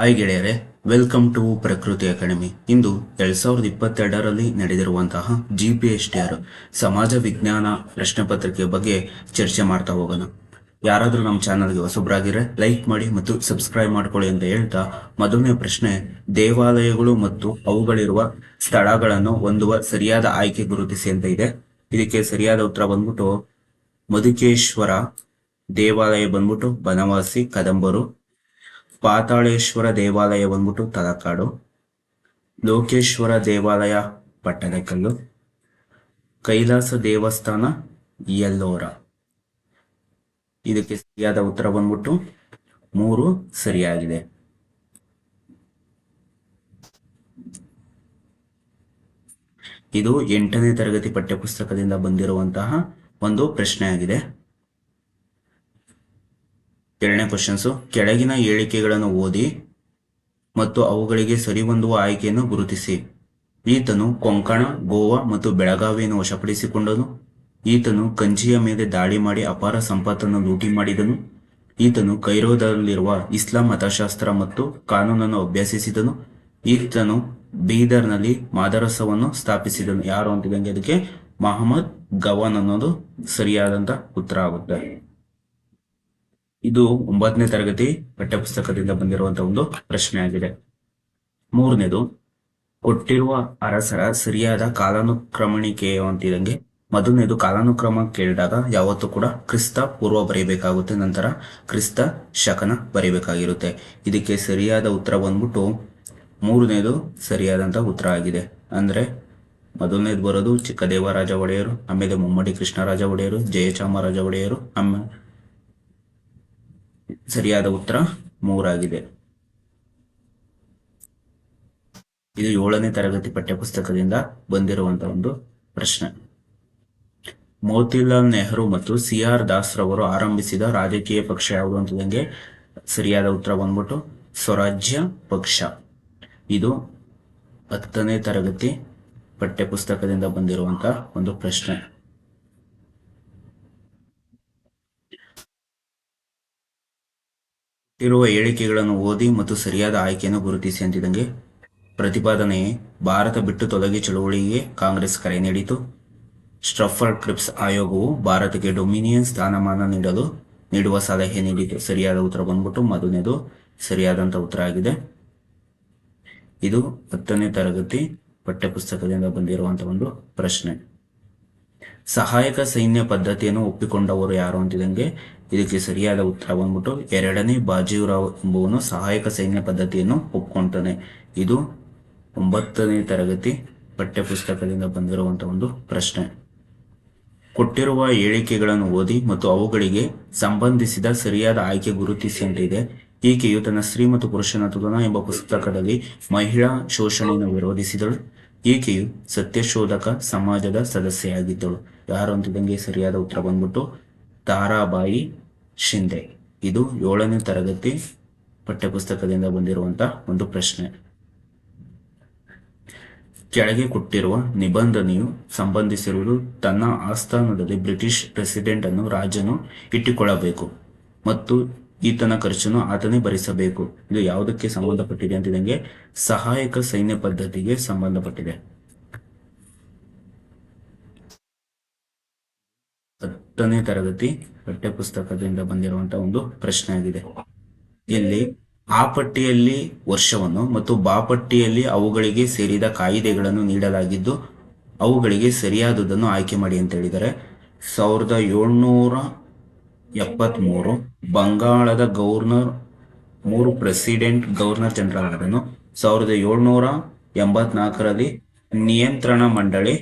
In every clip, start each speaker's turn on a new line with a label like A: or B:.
A: Hi ಗೆಳೆಯರೆ welcome to Prakruti academy. ಇಂದು ಎರಡ್ ಸಾವಿರದ ಇಪ್ಪತ್ತೆರಡರಲ್ಲಿ ನಡೆದಿರುವಂತಹ ಜಿ ಪಿ ಆರ್ ಸಮಾಜ ವಿಜ್ಞಾನ ಪ್ರಶ್ನೆ ಪತ್ರಿಕೆ ಬಗ್ಗೆ ಚರ್ಚೆ ಮಾಡ್ತಾ ಹೋಗೋಣ. ಯಾರಾದರೂ ನಮ್ಮ ಚಾನಲ್ಗೆ ಹೊಸಬ್ರಾಗಿದ್ರೆ ಲೈಕ್ ಮಾಡಿ ಮತ್ತು ಸಬ್ಸ್ಕ್ರೈಬ್ ಮಾಡ್ಕೊಳ್ಳಿ ಅಂತ ಹೇಳ್ತಾ ಮೊದಲನೇ ಪ್ರಶ್ನೆ, ದೇವಾಲಯಗಳು ಮತ್ತು ಅವುಗಳಿರುವ ಸ್ಥಳಗಳನ್ನು ಹೊಂದುವ ಸರಿಯಾದ ಆಯ್ಕೆ ಗುರುತಿಸಿ ಅಂತ ಇದೆ. ಇದಕ್ಕೆ ಸರಿಯಾದ ಉತ್ತರ ಬಂದ್ಬಿಟ್ಟು, ಮಧುಕೇಶ್ವರ ದೇವಾಲಯ ಬಂದ್ಬಿಟ್ಟು, ಬನವಾಸಿ, ಕದಂಬರು ಪಾತಾಳೇಶ್ವರ ದೇವಾಲಯ ಬಂದ್ಬಿಟ್ಟು ತಲಕಾಡು. ಲೋಕೇಶ್ವರ ದೇವಾಲಯ ಪಟ್ಟದಕಲ್ಲು. ಕೈಲಾಸ ದೇವಸ್ಥಾನ ಎಲ್ಲೋರ ಇದಕ್ಕೆ ಸರಿಯಾದ ಉತ್ತರ ಬಂದ್ಬಿಟ್ಟು ಮೂರು ಸರಿಯಾಗಿದೆ. ಇದು ಎಂಟನೇ ತರಗತಿ ಪಠ್ಯಪುಸ್ತಕದಿಂದ ಬಂದಿರುವಂತಹ ಒಂದು ಪ್ರಶ್ನೆ ಆಗಿದೆ ಎರಡನೇ ಕ್ವಶನ್ಸು ಕೆಳಗಿನ ಹೇಳಿಕೆಗಳನ್ನು ಓದಿ ಮತ್ತು ಅವುಗಳಿಗೆ ಸರಿಹೊಂದುವ ಆಯ್ಕೆಯನ್ನು ಗುರುತಿಸಿ. ಈತನು ಕೊಂಕಣ, ಗೋವಾ ಮತ್ತು ಬೆಳಗಾವಿಯನ್ನು ವಶಪಡಿಸಿಕೊಂಡನು. ಈತನು ಕಂಚಿಯ ಮೇಲೆ ದಾಳಿ ಮಾಡಿ ಅಪಾರ ಸಂಪತ್ತನ್ನು ಲೂಟಿ ಮಾಡಿದನು. ಈತನು ಕೈರೋದಲ್ಲಿರುವ ಇಸ್ಲಾಂ ಮತಶಾಸ್ತ್ರ ಮತ್ತು ಕಾನೂನನ್ನು ಅಭ್ಯಸಿಸಿದನು. ಈತನು ಬೀದರ್ನಲ್ಲಿ ಮಾದರಸವನ್ನು ಸ್ಥಾಪಿಸಿದನು. ಯಾರು ಅಂತಿದಂಗೆ ಅದಕ್ಕೆ ಮಹಮ್ಮದ್ ಗವಾನ್ ಅನ್ನೋದು ಸರಿಯಾದಂತ ಉತ್ತರ ಆಗುತ್ತೆ. ಇದು ಒಂಬತ್ತನೇ ತರಗತಿ ಪಠ್ಯಪುಸ್ತಕದಿಂದ ಬಂದಿರುವಂತಹ ಒಂದು ಪ್ರಶ್ನೆ ಆಗಿದೆ ಮೂರನೇದು, ಕೊಟ್ಟಿರುವ ಅರಸರ ಸರಿಯಾದ ಕಾಲಾನುಕ್ರಮಣಿಕೆ ಅಂತಿದಂಗೆ ಮೊದಲನೇದು, ಕಾಲಾನುಕ್ರಮ ಕೇಳಿದಾಗ ಯಾವತ್ತೂ ಕೂಡ ಕ್ರಿಸ್ತ ಪೂರ್ವ ಬರೆಯಬೇಕಾಗುತ್ತೆ ನಂತರ ಕ್ರಿಸ್ತ ಶಕನ ಬರೀಬೇಕಾಗಿರುತ್ತೆ. ಇದಕ್ಕೆ ಸರಿಯಾದ ಉತ್ತರ ಬಂದ್ಬಿಟ್ಟು ಮೂರನೇದು ಸರಿಯಾದಂತ ಉತ್ತರ ಆಗಿದೆ. ಅಂದ್ರೆ ಮೊದಲನೇದು ಬರೋದು ಚಿಕ್ಕದೇವರಾಜ ಒಡೆಯರು, ಆಮೇಲೆ ಮುಮ್ಮಡಿ ಕೃಷ್ಣರಾಜ ಒಡೆಯರು ಜಯಚಾಮರಾಜ ಒಡೆಯರು ಆಮೇಲೆ ಸರಿಯಾದ ಉತ್ತರ ಮೂರಾಗಿದೆ. ಇದು ಏಳನೇ ತರಗತಿ ಪಠ್ಯಪುಸ್ತಕದಿಂದ ಬಂದಿರುವಂತಹ ಒಂದು ಪ್ರಶ್ನೆ. ಮೋತಿಲಾಲ್ ನೆಹರು ಮತ್ತು ಸಿ ಆರ್ ದಾಸ್ ರವರು ಆರಂಭಿಸಿದ ರಾಜಕೀಯ ಪಕ್ಷ ಯಾವುದು ಅಂತದಂಗೆ ಸರಿಯಾದ ಉತ್ತರ ಬಂದ್ಬಿಟ್ಟು ಸ್ವರಾಜ್ಯ ಪಕ್ಷ. ಇದು ಹತ್ತನೇ ತರಗತಿ ಪಠ್ಯಪುಸ್ತಕದಿಂದ ಬಂದಿರುವಂತಹ ಒಂದು ಪ್ರಶ್ನೆ. ಇರುವ ಹೇಳಿಕೆಗಳನ್ನು ಓದಿ ಮತ್ತು ಸರಿಯಾದ ಆಯ್ಕೆಯನ್ನು ಗುರುತಿಸಿ ಅಂತಿದಂಗೆ ಪ್ರತಿಪಾದನೆ ಭಾರತ ಬಿಟ್ಟು ತೊಲಗಿ ಚಳುವಳಿಗೆ ಕಾಂಗ್ರೆಸ್ ಕರೆ ನೀಡಿತು. ಸ್ಟ್ರಫರ್ ಕ್ರಿಪ್ಸ್ ಆಯೋಗವು ಭಾರತಕ್ಕೆ ಡೊಮಿನಿಯನ್ ಸ್ಥಾನಮಾನ ನೀಡಲು ನೀಡುವ ಸಲಹೆ ನೀಡಿತು ಸರಿಯಾದ ಉತ್ತರ ಬಂದ್ಬಿಟ್ಟು ಮೊದಲನೇದು ಸರಿಯಾದಂಥ ಉತ್ತರ ಆಗಿದೆ. ಇದು ಹತ್ತನೇ ತರಗತಿ ಪಠ್ಯಪುಸ್ತಕದಿಂದ ಬಂದಿರುವಂಥ ಒಂದು ಪ್ರಶ್ನೆ. ಸಹಾಯಕ ಸೈನ್ಯ ಪದ್ಧತಿಯನ್ನು ಒಪ್ಪಿಕೊಂಡವರು ಯಾರು ಅಂತಿದಂಗೆ, ಇದಕ್ಕೆ ಸರಿಯಾದ ಉತ್ತರ ಬಂದ್ಬಿಟ್ಟು ಎರಡನೇ ಬಾಜಿರಾವ್ ಎಂಬುವನು ಸಹಾಯಕ ಸೈನ್ಯ ಪದ್ಧತಿಯನ್ನು ಒಪ್ಕೊಂತಾನೆ. ಇದು ಒಂಬತ್ತನೇ ತರಗತಿ ಪಠ್ಯಪುಸ್ತಕದಿಂದ ಬಂದಿರುವಂತ ಒಂದು ಪ್ರಶ್ನೆ. ಕೊಟ್ಟಿರುವ ಹೇಳಿಕೆಗಳನ್ನು ಓದಿ ಮತ್ತು ಅವುಗಳಿಗೆ ಸಂಬಂಧಿಸಿದ ಸರಿಯಾದ ಆಯ್ಕೆ ಗುರುತಿಸಿ ಅಂತ ಇದೆ ಈಕೆಯು ತನ್ನ ಸ್ತ್ರೀ ಮತ್ತು ಪುರುಷನ ತುಲನ ಎಂಬ ಪುಸ್ತಕದಲ್ಲಿ ಮಹಿಳಾ ಶೋಷಣೆಯನ್ನು ವಿರೋಧಿಸಿದಳು. ಈಕೆಯು ಸತ್ಯಶೋಧಕ ಸಮಾಜದ ಸದಸ್ಯೆಯಾಗಿದ್ದಳು. ಯಾರು ಅಂತಿದ್ದಂಗೆ ಸರಿಯಾದ ಉತ್ತರ ಬಂದ್ಬಿಟ್ಟು ತಾರಾಬಾಯಿ ಶಿಂದೆ. ಇದು ಏಳನೇ ತರಗತಿ ಪಠ್ಯಪುಸ್ತಕದಿಂದ ಬಂದಿರುವಂತಹ ಒಂದು ಪ್ರಶ್ನೆ. ಕೆಳಗೆ ಕೊಟ್ಟಿರುವ ನಿಬಂಧನೆಯು ಸಂಬಂಧಿಸಿರುವುದು ತನ್ನ ಆಸ್ಥಾನದಲ್ಲಿ ಬ್ರಿಟಿಷ್ ಪ್ರೆಸಿಡೆಂಟ್ ಅನ್ನು ರಾಜನು ಇಟ್ಟುಕೊಳ್ಳಬೇಕು ಮತ್ತು ಈತನ ಖರ್ಚನ್ನು ಆತನೇ ಭರಿಸಬೇಕು. ಇದು ಯಾವುದಕ್ಕೆ ಸಂಬಂಧಪಟ್ಟಿದೆ ಅಂತಿದಂಗೆ ಸಹಾಯಕ ಸೈನ್ಯ ಪದ್ಧತಿಗೆ ಸಂಬಂಧಪಟ್ಟಿದೆ. ಹತ್ತನೇ ತರಗತಿ ಪಠ್ಯಪುಸ್ತಕದಿಂದ ಬಂದಿರುವಂತಹ ಒಂದು ಪ್ರಶ್ನೆ ಆಗಿದೆ. ಇಲ್ಲಿ ಆ ಪಟ್ಟಿಯಲ್ಲಿ ವರ್ಷವನ್ನು ಮತ್ತು ಬಾ ಪಟ್ಟಿಯಲ್ಲಿ ಅವುಗಳಿಗೆ ಸೇರಿದ ಕಾಯಿದೆಗಳನ್ನು ನೀಡಲಾಗಿದ್ದು, ಅವುಗಳಿಗೆ ಸರಿಯಾದದನ್ನು ಆಯ್ಕೆ ಮಾಡಿ ಅಂತ ಹೇಳಿದರೆ ಸಾವಿರದ ಏಳ್ನೂರ ಎಪ್ಪತ್ಮೂರು ಬಂಗಾಳದ ಗವರ್ನರ್ ಮೂರು ಪ್ರೆಸಿಡೆಂಟ್ ಗವರ್ನರ್ ಜನರಲ್ ಆದನು. ಸಾವಿರದ ಏಳ್ನೂರ ಎಂಬತ್ನಾಲ್ಕರಲ್ಲಿ ನಿಯಂತ್ರಣ ಮಂಡಳಿ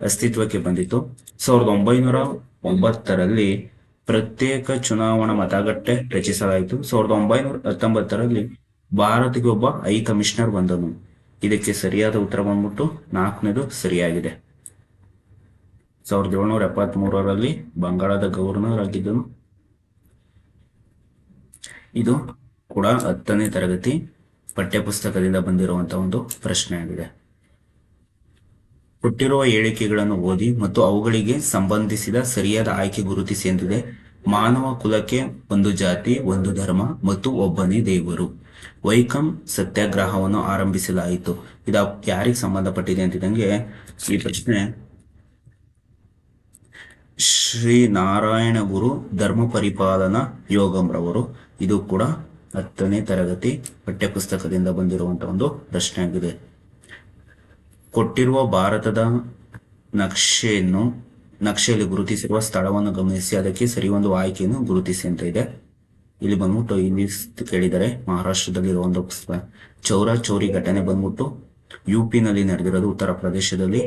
A: ಅಸ್ತಿತ್ವಕ್ಕೆ ಬಂದಿತ್ತು. ಸಾವಿರದ ಒಂಬೈನೂರ ಒಂಬತ್ತರಲ್ಲಿ ಪ್ರತ್ಯೇಕ ಚುನಾವಣಾ ಮತಗಟ್ಟೆ ರಚಿಸಲಾಯಿತು. ಸಾವಿರದ ಒಂಬೈನೂರ ಹತ್ತೊಂಬತ್ತರಲ್ಲಿ ಭಾರತಕ್ಕೆ ಒಬ್ಬ ಐ ಕಮಿಷನರ್ ಬಂದನು. ಇದಕ್ಕೆ ಸರಿಯಾದ ಉತ್ತರ ಬಂದ್ಬಿಟ್ಟು ನಾಲ್ಕನೇದು ಸರಿಯಾಗಿದೆ. ಸಾವಿರದ ಏಳ್ನೂರ ಎಪ್ಪತ್ತ್ ಮೂರರಲ್ಲಿ ಬಂಗಾಳದ ಗವರ್ನರ್ ಆಗಿದ್ದನು. ಇದು ಕೂಡ ಹತ್ತನೇ ತರಗತಿ ಪಠ್ಯಪುಸ್ತಕದಿಂದ ಬಂದಿರುವಂತಹ ಒಂದು ಪ್ರಶ್ನೆ ಆಗಿದೆ ಕೊಟ್ಟಿರುವ ಹೇಳಿಕೆಗಳನ್ನು ಓದಿ ಮತ್ತು ಅವುಗಳಿಗೆ ಸಂಬಂಧಿಸಿದ ಸರಿಯಾದ ಆಯ್ಕೆ ಗುರುತಿಸಿ ಎಂದಿದೆ. ಮಾನವ ಕುಲಕ್ಕೆ ಒಂದು ಜಾತಿ, ಒಂದು ಧರ್ಮ ಮತ್ತು ಒಬ್ಬನೇ ದೇವರು. ವೈಕಂ ಸತ್ಯಾಗ್ರಹವನ್ನು ಆರಂಭಿಸಲಾಯಿತು. ಇದು ಯಾರಿಗೆ ಸಂಬಂಧಪಟ್ಟಿದೆ ಅಂತಿದಂಗೆ ಈ ಪ್ರಶ್ನೆ, ಶ್ರೀ ನಾರಾಯಣ ಗುರು ಧರ್ಮ ಪರಿಪಾಲನಾ ಯೋಗಂರವರು ಇದು ಕೂಡ ಹತ್ತನೇ ತರಗತಿ ಪಠ್ಯಪುಸ್ತಕದಿಂದ ಬಂದಿರುವಂತಹ ಒಂದು ಪ್ರಶ್ನೆ ಆಗಿದೆ ಕೊಟ್ಟಿರುವ ಭಾರತದ ನಕ್ಷೆಯನ್ನು, ನಕ್ಷೆಯಲ್ಲಿ ಗುರುತಿಸಿರುವ ಸ್ಥಳವನ್ನು ಗಮನಿಸಿ, ಅದಕ್ಕೆ ಸರಿ ಒಂದು ಆಯ್ಕೆಯನ್ನು ಗುರುತಿಸಿ ಅಂತ ಇದೆ. ಇಲ್ಲಿ ಬಂದ್ಬಿಟ್ಟು ಇಲ್ಲಿ ಕೇಳಿದರೆ ಮಹಾರಾಷ್ಟ್ರದಲ್ಲಿರುವ ಒಂದು ಚೌರ ಚೌರಿ ಘಟನೆ ಬಂದ್ಬಿಟ್ಟು ಯು ನಲ್ಲಿ ನಡೆದಿರೋದು, ಉತ್ತರ ಪ್ರದೇಶದಲ್ಲಿ.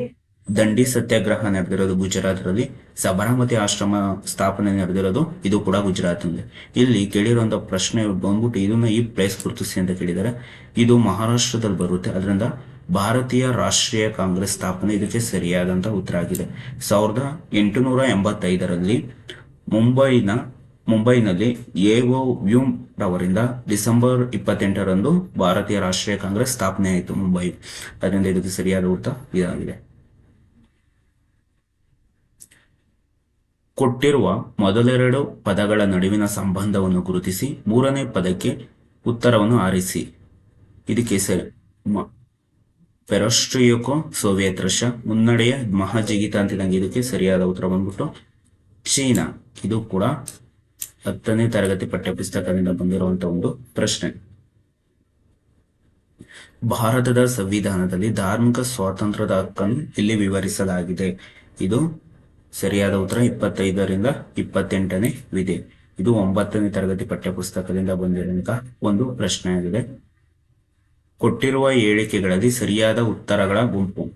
A: ದಂಡಿ ಸತ್ಯಾಗ್ರಹ ನಡೆದಿರೋದು ಗುಜರಾತ್ನಲ್ಲಿ. ಸಬರಮತಿ ಆಶ್ರಮ ಸ್ಥಾಪನೆ ನಡೆದಿರೋದು, ಇದು ಕೂಡ ಗುಜರಾತ್ನಲ್ಲಿ ಇಲ್ಲಿ ಕೇಳಿರುವಂತ ಪ್ರಶ್ನೆ ಬಂದ್ಬಿಟ್ಟು ಇದನ್ನ ಈ ಪ್ಲೇಸ್ ಗುರುತಿಸಿ ಅಂತ ಕೇಳಿದರೆ ಇದು ಮಹಾರಾಷ್ಟ್ರದಲ್ಲಿ ಬರುತ್ತೆ. ಅದರಿಂದ ಭಾರತೀಯ ರಾಷ್ಟ್ರೀಯ ಕಾಂಗ್ರೆಸ್ ಸ್ಥಾಪನೆ ಇದಕ್ಕೆ ಸರಿಯಾದಂಥ ಉತ್ತರ ಆಗಿದೆ. ಸಾವಿರದ ಎಂಟುನೂರ ಎಂಬತ್ತೈದರಲ್ಲಿ ಮುಂಬೈನ, ಮುಂಬೈನಲ್ಲಿ ಎಒ ವ್ಯೂಮ್ ರವರಿಂದ ಡಿಸೆಂಬರ್ ಇಪ್ಪತ್ತೆಂಟರಂದು ಭಾರತೀಯ ರಾಷ್ಟ್ರೀಯ ಕಾಂಗ್ರೆಸ್ ಸ್ಥಾಪನೆ ಆಯಿತು ಮುಂಬೈ. ಅದರಿಂದ ಇದಕ್ಕೆ ಸರಿಯಾದ ಉತ್ತರ ಇದಾಗಿದೆ. ಕೊಟ್ಟಿರುವ ಮೊದಲೆರಡು ಪದಗಳ ನಡುವಿನ ಸಂಬಂಧವನ್ನು ಗುರುತಿಸಿ ಮೂರನೇ ಪದಕ್ಕೆ ಉತ್ತರವನ್ನು ಆರಿಸಿ. ಇದಕ್ಕೆ ಸರಿ ಪೆರೋಸ್ಟ್ರಿಯೋಕೋ ಸೋವಿಯತ್ ರಷ್ಯಾ ಮುನ್ನಡೆಯ ಮಹಾಜಿಗಿತ ಅಂತಿದಂಗೆ ಇದಕ್ಕೆ ಸರಿಯಾದ ಉತ್ತರ ಬಂದ್ಬಿಟ್ಟು ಚೀನಾ. ಇದು ಕೂಡ ಹತ್ತನೇ ತರಗತಿ ಪಠ್ಯಪುಸ್ತಕದಿಂದ ಬಂದಿರುವಂತಹ ಒಂದು ಪ್ರಶ್ನೆ. ಭಾರತದ ಸಂವಿಧಾನದಲ್ಲಿ ಧಾರ್ಮಿಕ ಸ್ವಾತಂತ್ರ್ಯದ ಹಕ್ಕನ್ನು ಇಲ್ಲಿ ವಿವರಿಸಲಾಗಿದೆ? ಇದು ಸರಿಯಾದ ಉತ್ತರ ಇಪ್ಪತ್ತೈದರಿಂದ ಇಪ್ಪತ್ತೆಂಟನೇ ವಿಧಿ. ಇದು ಒಂಬತ್ತನೇ ತರಗತಿ ಪಠ್ಯಪುಸ್ತಕದಿಂದ ಬಂದಿರುವಂತಹ ಒಂದು ಪ್ರಶ್ನೆ ಆಗಿದೆ ಕೊಟ್ಟಿರುವ ಹೇಳಿಕೆಗಳಲ್ಲಿ ಸರಿಯಾದ ಉತ್ತರಗಳ ಗುಂಪು.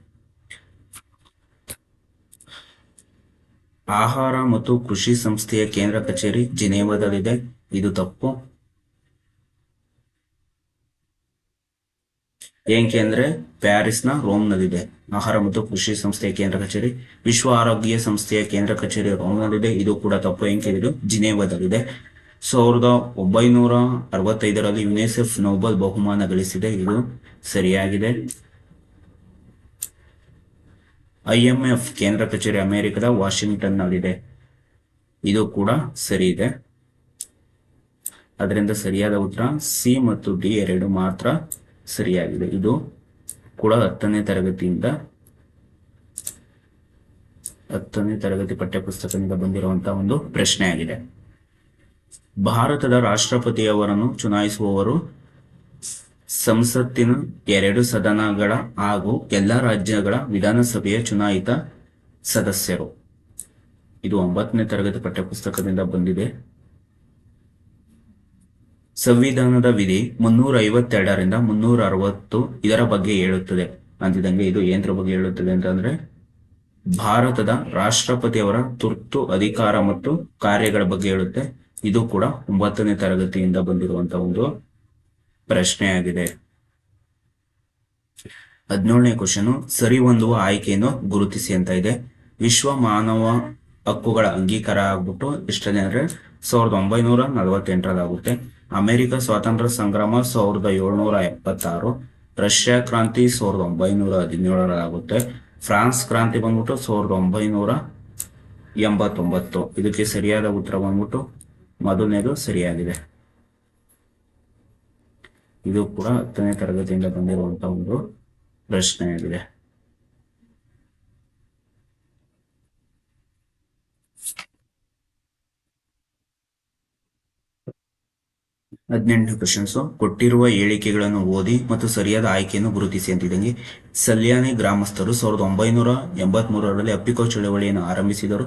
A: ಆಹಾರ ಮತ್ತು ಕೃಷಿ ಸಂಸ್ಥೆಯ ಕೇಂದ್ರ ಕಚೇರಿ ಜಿನೇವಾದಲ್ಲಿದೆ. ಇದು ತಪ್ಪು. ಏಕೆ ಅಂದ್ರೆ ಪ್ಯಾರಿಸ್ನ ರೋಮ್ನಲ್ಲಿದೆ. ಆಹಾರ ಮತ್ತು ಕೃಷಿ ಸಂಸ್ಥೆಯ ಕೇಂದ್ರ ಕಚೇರಿ. ವಿಶ್ವ ಆರೋಗ್ಯ ಸಂಸ್ಥೆಯ ಕೇಂದ್ರ ಕಚೇರಿ ರೋಮ್ನಲ್ಲಿದೆ. ಇದು ಕೂಡ ತಪ್ಪು. ಏನ್ ಇದು ಜಿನೇವಾದಲ್ಲಿದೆ. ಸಾವಿರದ ಒಂಬೈನೂರ ಅರವತ್ತೈದರಲ್ಲಿ ಯುನೆಸೆಫ್ ನೋಬಲ್ ಬಹುಮಾನ ಗಳಿಸಿದೆ. ಇದು ಸರಿಯಾಗಿದೆ. ಐಎಂಎಫ್ ಕೇಂದ್ರ ಕಚೇರಿ ಅಮೆರಿಕದ ವಾಷಿಂಗ್ಟನ್ ನಲ್ಲಿದೆ ಇದು ಕೂಡ ಸರಿ ಇದೆ ಅದರಿಂದ ಸರಿಯಾದ ಉತ್ತರ ಸಿ ಮತ್ತು ಡಿ ಎರಡು ಮಾತ್ರ ಸರಿಯಾಗಿದೆ. ಇದು ಕೂಡ ಹತ್ತನೇ ತರಗತಿಯಿಂದ ಹತ್ತನೇ ತರಗತಿ ಪಠ್ಯಪುಸ್ತಕದಿಂದ ಬಂದಿರುವಂತಹ ಒಂದು ಪ್ರಶ್ನೆ ಆಗಿದೆ ಭಾರತದ ರಾಷ್ಟ್ರಪತಿಯವರನ್ನು ಚುನಾಯಿಸುವವರು ಸಂಸತ್ತಿನ ಎರಡು ಸದನಗಳ ಹಾಗೂ ಎಲ್ಲ ರಾಜ್ಯಗಳ ವಿಧಾನಸಭೆಯ ಚುನಾಯಿತ ಸದಸ್ಯರು. ಇದು ಒಂಬತ್ತನೇ ತರಗತಿ ಪಠ್ಯಪುಸ್ತಕದಿಂದ ಬಂದಿದೆ. ಸಂವಿಧಾನದ ವಿಧಿ ಮುನ್ನೂರ ಐವತ್ತೆರಡರಿಂದ ಮುನ್ನೂರ ಅರವತ್ತು ಇದರ ಬಗ್ಗೆ ಹೇಳುತ್ತದೆ. ಅಂತಿದಂಗೆ ಇದು ಏನರ ಬಗ್ಗೆ ಹೇಳುತ್ತದೆ ಅಂತಂದ್ರೆ, ಭಾರತದ ರಾಷ್ಟ್ರಪತಿಯವರ ತುರ್ತು ಅಧಿಕಾರ ಮತ್ತು ಕಾರ್ಯಗಳ ಬಗ್ಗೆ ಹೇಳುತ್ತೆ. ಇದು ಕೂಡ ಒಂಬತ್ತನೇ ತರಗತಿಯಿಂದ ಬಂದಿರುವಂತಹ ಒಂದು ಪ್ರಶ್ನೆಯಾಗಿದೆ. ಹದಿನೇಳನೇ ಕ್ವಶನ್ ಸರಿ ಹೊಂದುವ ಆಯ್ಕೆಯನ್ನು ಗುರುತಿಸಿ ಅಂತ ಇದೆ. ವಿಶ್ವ ಮಾನವ ಹಕ್ಕುಗಳ ಅಂಗೀಕಾರ ಆಗ್ಬಿಟ್ಟು ಎಷ್ಟನೇ ಅಂದ್ರೆ ಸಾವಿರದ ಒಂಬೈನೂರ ನಲವತ್ತೆಂಟರಲ್ಲಾಗುತ್ತೆ ಅಮೆರಿಕ ಸ್ವಾತಂತ್ರ್ಯ ಸಂಗ್ರಾಮ ಸಾವಿರದ ಏಳ್ನೂರ ಎಪ್ಪತ್ತಾರು, ರಷ್ಯಾ ಕ್ರಾಂತಿ ಸಾವಿರದ ಒಂಬೈನೂರ ಹದಿನೇಳರಾಗುತ್ತೆ ಫ್ರಾನ್ಸ್ ಕ್ರಾಂತಿ ಬಂದ್ಬಿಟ್ಟು ಸಾವಿರದ ಒಂಬೈನೂರ ಎಂಬತ್ತೊಂಬತ್ತು. ಇದಕ್ಕೆ ಸರಿಯಾದ ಉತ್ತರ ಬಂದ್ಬಿಟ್ಟು ಮೊದಲನೇದು ಸರಿಯಾಗಿದೆ. ಇದು ಕೂಡ ಹತ್ತನೇ ತರಗತಿಯಿಂದ ಬಂದಿರುವಂತಹ ಒಂದು ಪ್ರಶ್ನೆಯಾಗಿದೆ. ಹದಿನೆಂಟು ಕ್ವಶನ್ಸ್ ಕೊಟ್ಟಿರುವ ಹೇಳಿಕೆಗಳನ್ನು ಓದಿ ಮತ್ತು ಸರಿಯಾದ ಆಯ್ಕೆಯನ್ನು ಗುರುತಿಸಿ ಅಂತಿದ್ದಂಗೆ ಸಲ್ಯಾನಿ ಗ್ರಾಮಸ್ಥರು ಸಾವಿರದ ಒಂಬೈನೂರ ಎಂಬತ್ಮೂರರಲ್ಲಿ ಅಪ್ಪಿಕೋ ಚಳವಳಿಯನ್ನು ಆರಂಭಿಸಿದರು.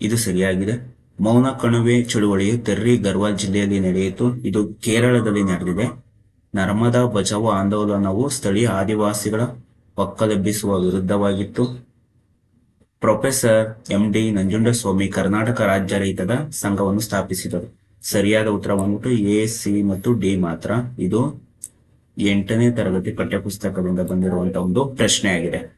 A: ಇದು ಸರಿಯಾಗಿದೆ. ಮೌನ ಕಣಿವೆ ಚಳುವಳಿಯು ತೆರ್ರಿ ಗರ್ವಾಲ್ ಜಿಲ್ಲೆಯಲ್ಲಿ ನಡೆಯಿತು. ಇದು ಕೇರಳದಲ್ಲಿ ನಡೆದಿದೆ. ನರ್ಮದಾ ಬಚಾವೋ ಆಂದೋಲನವು ಸ್ಥಳೀಯ ಆದಿವಾಸಿಗಳ ಒಕ್ಕಲೆಬ್ಬಿಸುವ ವಿರುದ್ಧವಾಗಿತ್ತು. Professor M D Nanjundaswamy Karnataka ರಾಜ್ಯ ರೈತದ ಸಂಘವನ್ನು ಸ್ಥಾಪಿಸಿದರು. ಸರಿಯಾದ ಉತ್ತರ ಬಂದ್ಬಿಟ್ಟು ಎ, ಸಿ ಮತ್ತು ಡಿ ಮಾತ್ರ. ಇದು ಎಂಟನೇ ತರಗತಿ ಪಠ್ಯಪುಸ್ತಕದಿಂದ ಬಂದಿರುವಂತಹ ಒಂದು ಪ್ರಶ್ನೆಯಾಗಿದೆ.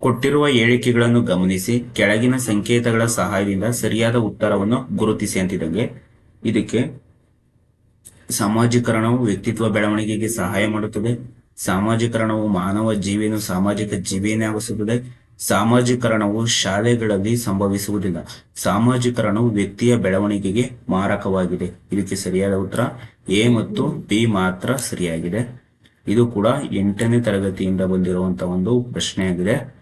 A: ಕೊಟ್ಟಿರುವ ಹೇಳಿಕೆಗಳನ್ನು ಗಮನಿಸಿ ಕೆಳಗಿನ ಸಂಕೇತಗಳ ಸಹಾಯದಿಂದ ಸರಿಯಾದ ಉತ್ತರವನ್ನು ಗುರುತಿಸಿ ಅಂತಿದಂಗೆ ಇದಕ್ಕೆ ಸಾಮಾಜೀಕರಣವು ವ್ಯಕ್ತಿತ್ವ ಬೆಳವಣಿಗೆಗೆ ಸಹಾಯ ಮಾಡುತ್ತದೆ. ಸಾಮಾಜೀಕರಣವು ಮಾನವ ಜೀವಿಯನ್ನು ಸಾಮಾಜಿಕ ಜೀವಿಯನ್ನಾಗಿಸುತ್ತದೆ ಸಾಮಾಜೀಕರಣವು ಶಾಲೆಗಳಲ್ಲಿ ಸಂಭವಿಸುವುದಿಲ್ಲ. ಸಾಮಾಜೀಕರಣವು ವ್ಯಕ್ತಿಯ ಬೆಳವಣಿಗೆಗೆ ಮಾರಕವಾಗಿದೆ. ಇದಕ್ಕೆ ಸರಿಯಾದ ಉತ್ತರ ಎ ಮತ್ತು ಬಿ ಮಾತ್ರ ಸರಿಯಾಗಿದೆ. ಇದು ಕೂಡ ಎಂಟನೇ ತರಗತಿಯಿಂದ ಬಂದಿರುವಂತಹ ಒಂದು ಪ್ರಶ್ನೆಯಾಗಿದೆ.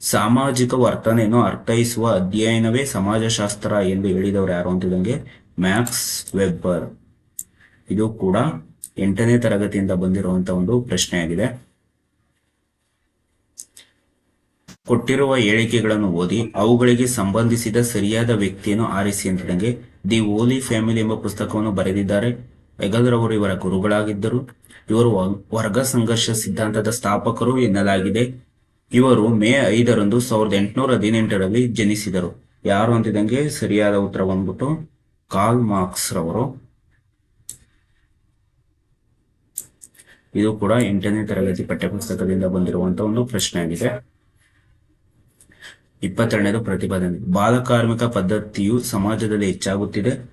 A: ಸಾಮಾಜಿಕ ವರ್ತನೆಯನ್ನು ಅರ್ಥೈಸುವ ಅಧ್ಯಯನವೇ ಸಮಾಜಶಾಸ್ತ್ರ ಎಂದು ಹೇಳಿದವರು ಯಾರು ಅಂತಿದಂಗೆ ಮ್ಯಾಕ್ಸ್ ವೆಬ್ಬರ್. ಇದು ಕೂಡ ಎಂಟನೇ ತರಗತಿಯಿಂದ ಬಂದಿರುವಂತಹ ಒಂದು ಪ್ರಶ್ನೆಯಾಗಿದೆ. ಕೊಟ್ಟಿರುವ ಹೇಳಿಕೆಗಳನ್ನು ಓದಿ ಅವುಗಳಿಗೆ ಸಂಬಂಧಿಸಿದ ಸರಿಯಾದ ವ್ಯಕ್ತಿಯನ್ನು ಆರಿಸಿ ಅಂತಿದಂಗೆ ದಿ ಓಲಿ ಫ್ಯಾಮಿಲಿ ಎಂಬ ಪುಸ್ತಕವನ್ನು ಬರೆದಿದ್ದಾರೆ. ಹೆಗಲ್ರವರು ಇವರ ಗುರುಗಳಾಗಿದ್ದರು. ಇವರು ವರ್ಗ ಸಂಘರ್ಷ ಸಿದ್ಧಾಂತದ ಸ್ಥಾಪಕರು ಎನ್ನಲಾಗಿದೆ. ಇವರು ಮೇ ಐದರಂದು ಸಾವಿರದ ಎಂಟುನೂರ ಹದಿನೆಂಟರಲ್ಲಿ ಜನಿಸಿದರು. ಯಾರು ಅಂತಿದಂಗೆ ಸರಿಯಾದ ಉತ್ತರ ಬಂದ್ಬಿಟ್ಟು ಕಾಲ್ ಮಾರ್ಕ್ಸ್ ರವರು. ಇದು ಕೂಡ ಎಂಟನೇ ತರಗತಿ ಪಠ್ಯಪುಸ್ತಕದಿಂದ ಬಂದಿರುವಂತಹ ಒಂದು ಪ್ರಶ್ನೆ ಆಗಿದೆ. ಇಪ್ಪತ್ತೆರಡನೇದು ಪ್ರತಿಪಾದನೆ. ಬಾಲಕಾರ್ಮಿಕ ಪದ್ಧತಿಯು ಸಮಾಜದಲ್ಲಿ ಹೆಚ್ಚಾಗುತ್ತಿದೆ.